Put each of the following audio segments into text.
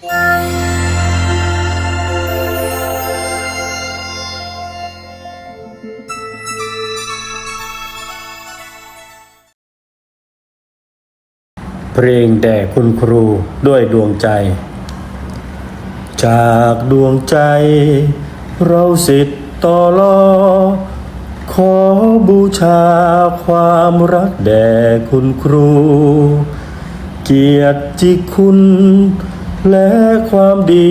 เพลงแด่คุณครูด้วยดวงใจ จากดวงใจ เราสิทธิ์ต่อรอขอบูชาความรักแด่คุณครู เกียรติคุณ และความดี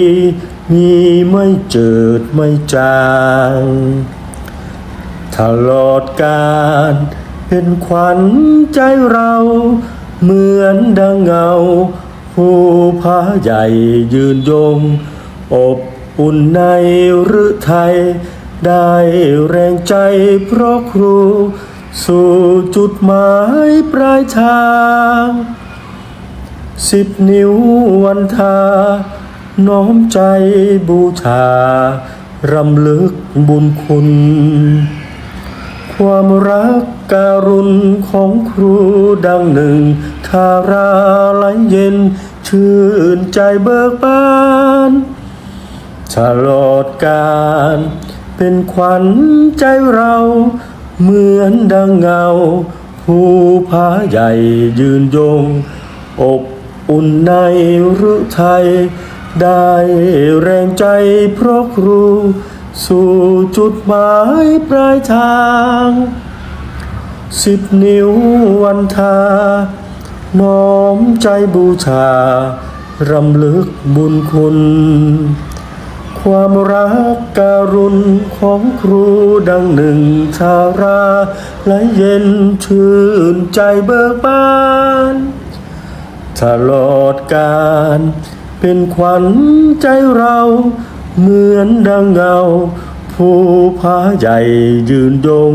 มีไม่เจิดไม่จางตลอดการเป็นขวัญใจเราเหมือนดังเงา ผู้พาใหญ่ยืนยง อบอุ่นในหรือไทย ได้แรงใจเพราะครู สู่จุดหมายปลายทาง สิบนิ้ววันทา น้อมใจบูชารำลึกบุญคุณ ความรักการุณของครูดังหนึ่งทาราไหลเย็น ชื่นใจเบิกบานตลอดการเป็นขวัญใจเรา เหมือนดังเงา ผู้พาใหญ่ยืนยง อบ อุ่นในฤทัยได้แรงใจเพราะครู สู่จุดหมายปลายทาง สิบนิ้ววันทา น้อมใจบูชารำลึกบุญคุณ ความรักการุณของครูดังหนึ่งทารา และเย็นชื่นใจเบิกบาน ตลอดการเป็นขวัญใจเราเหมือนดังเงา ผู้พาใหญ่ยืนยง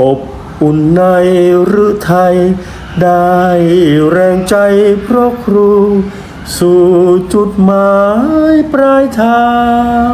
อบอุ่นในหรือไทย ได้แรงใจเพราะครู สู่จุดหมายปลายทาง